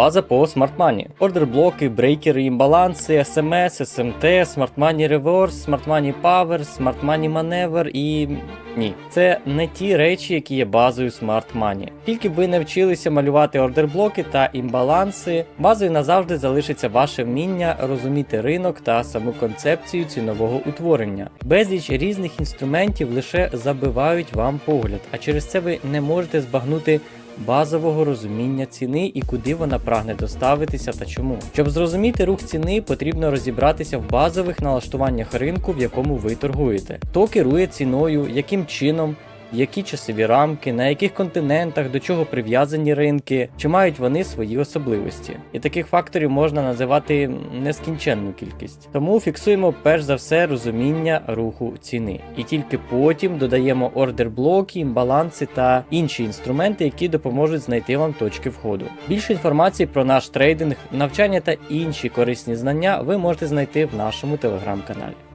База по Smart Money. Ордерблоки, брейкери, імбаланси, SMS, SMT, Smart Money Reverse, Smart Money Power, Smart Money Maneuver і. Ні, це не ті речі, які є базою Smart Money. Тільки б ви не вчилися малювати ордерблоки та імбаланси, базою назавжди залишиться ваше вміння розуміти ринок та саму концепцію цінового утворення. Безліч різних інструментів лише забивають вам погляд, а через це ви не можете збагнути базового розуміння ціни і куди вона прагне доставитися та чому. Щоб зрозуміти рух ціни, потрібно розібратися в базових налаштуваннях ринку, в якому ви торгуєте. Хто керує ціною, яким чином. Які часові рамки, на яких континентах, до чого прив'язані ринки, чи мають вони свої особливості? І таких факторів можна називати нескінченну кількість. Тому фіксуємо перш за все розуміння руху ціни, і тільки потім додаємо ордер-блоки, імбаланси та інші інструменти, які допоможуть знайти вам точки входу. Більше інформації про наш трейдинг, навчання та інші корисні знання ви можете знайти в нашому телеграм-каналі.